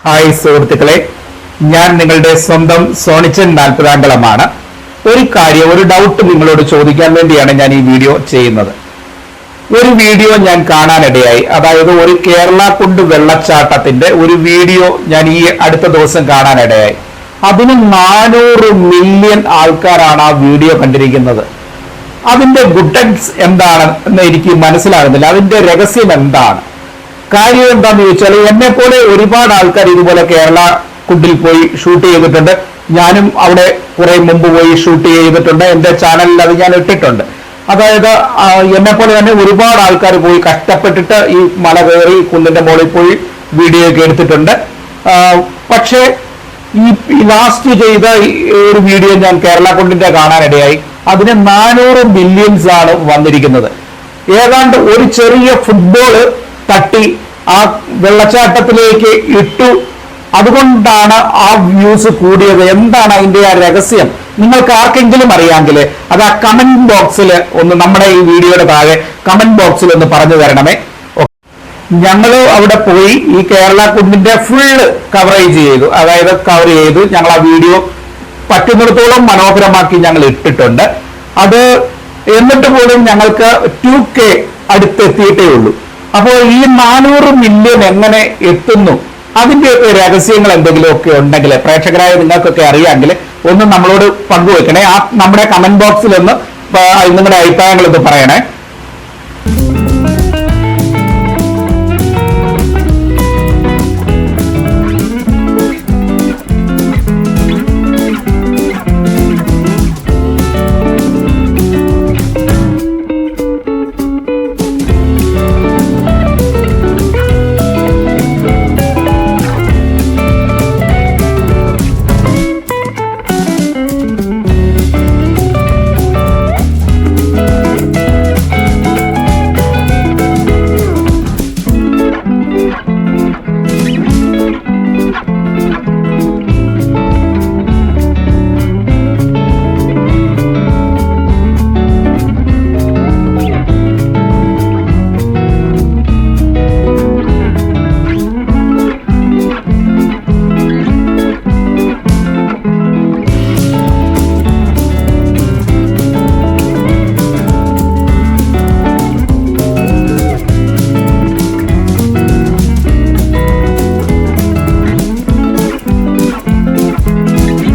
Hi സുഹൃത്തുക്കളെ ഞാൻ നിങ്ങളുടെ സ്വന്തം സോണിച്ചൻ നാൽപ്പതാംകളമാണ് ഒരു കാര്യം ഒരു ഡൗട്ട് നിങ്ങളോട് ചോദിക്കാൻ വേണ്ടിയാണ് ഞാൻ ഈ വീഡിയോ ചെയ്യുന്നത്. ഒരു വീഡിയോ ഞാൻ കാണാനിടയായി. അതായത് ഒരു കേരള കുണ്ട് വെള്ളച്ചാട്ടത്തിന്റെ ഒരു വീഡിയോ ഞാൻ ഈ അടുത്ത ദിവസം കാണാനിടയായി. അതിന് നാനൂറ് മില്യൺ ആൾക്കാരാണ് ആ വീഡിയോ കണ്ടിരിക്കുന്നത്. അതിന്റെ ഗുഡൻസ് എന്താണ് എന്ന് എനിക്ക് മനസ്സിലാകുന്നില്ല. അതിന്റെ രഹസ്യം എന്താണ്? കാര്യം എന്താന്ന് ചോദിച്ചാൽ എന്നെ പോലെ ഒരുപാട് ആൾക്കാർ ഇതുപോലെ കേരള കുണ്ടിൽ പോയി ഷൂട്ട് ചെയ്തിട്ടുണ്ട്. ഞാനും അവിടെ കുറെ മുമ്പ് പോയി ഷൂട്ട് ചെയ്തിട്ടുണ്ട്. എന്റെ ചാനലിൽ അത് ഞാൻ ഇട്ടിട്ടുണ്ട്. അതായത് എന്നെ പോലെ തന്നെ ഒരുപാട് ആൾക്കാർ പോയി കഷ്ടപ്പെട്ടിട്ട് ഈ മല കയറി കുന്നിന്റെ മുകളിൽ പോയി വീഡിയോ ഒക്കെ എടുത്തിട്ടുണ്ട്. പക്ഷേ ഈ ലാസ്റ്റ് ചെയ്ത ഒരു വീഡിയോ ഞാൻ കേരള കുണ്ടിന്റെ കാണാനിടയായി അതിന് നാനൂറ് മില്യൻസ് ആണ് വന്നിരിക്കുന്നത്. ഏതാണ്ട് ഒരു ചെറിയ ഫുട്ബോൾ തട്ടി ആ വെള്ളച്ചാട്ടത്തിലേക്ക് ഇട്ടു. അതുകൊണ്ടാണ് ആ വ്യൂസ് കൂടിയത്. എന്താണ് അതിന്റെ ആ രഹസ്യം? നിങ്ങൾക്ക് ആർക്കെങ്കിലും അറിയാമെങ്കിൽ അത് ആ കമന്റ് ബോക്സിൽ ഒന്ന് നമ്മുടെ ഈ വീഡിയോയുടെ താഴെ കമന്റ് ബോക്സിൽ ഒന്ന് പറഞ്ഞു തരണമേ. ഞങ്ങൾ അവിടെ പോയി ഈ കേരള കുണ്ടിന്റെ ഫുള്ള് കവറേജ് ചെയ്തു. അതായത് കവർ ചെയ്തു. ഞങ്ങൾ ആ വീഡിയോ പറ്റുന്നിടത്തോളം മനോഹരമാക്കി ഞങ്ങൾ ഇട്ടിട്ടുണ്ട്. അത് എന്നിട്ട് പോലും ഞങ്ങൾക്ക് ടു കെ അടുത്തെത്തിയിട്ടേ ഉള്ളൂ. അപ്പോൾ ഈ നാനൂറ് മില്യൺ എങ്ങനെ എത്തുന്നു? അതിന്റെയൊക്കെ രഹസ്യങ്ങൾ എന്തെങ്കിലുമൊക്കെ ഉണ്ടെങ്കിൽ പ്രേക്ഷകരായ നിങ്ങൾക്കൊക്കെ അറിയാമെങ്കിൽ ഒന്ന് നമ്മളോട് പങ്കുവെക്കണേ ആ നമ്മുടെ കമന്റ് ബോക്സിൽ ഒന്ന് നിങ്ങളുടെ അഭിപ്രായങ്ങൾ ഒന്ന് പറയണേ.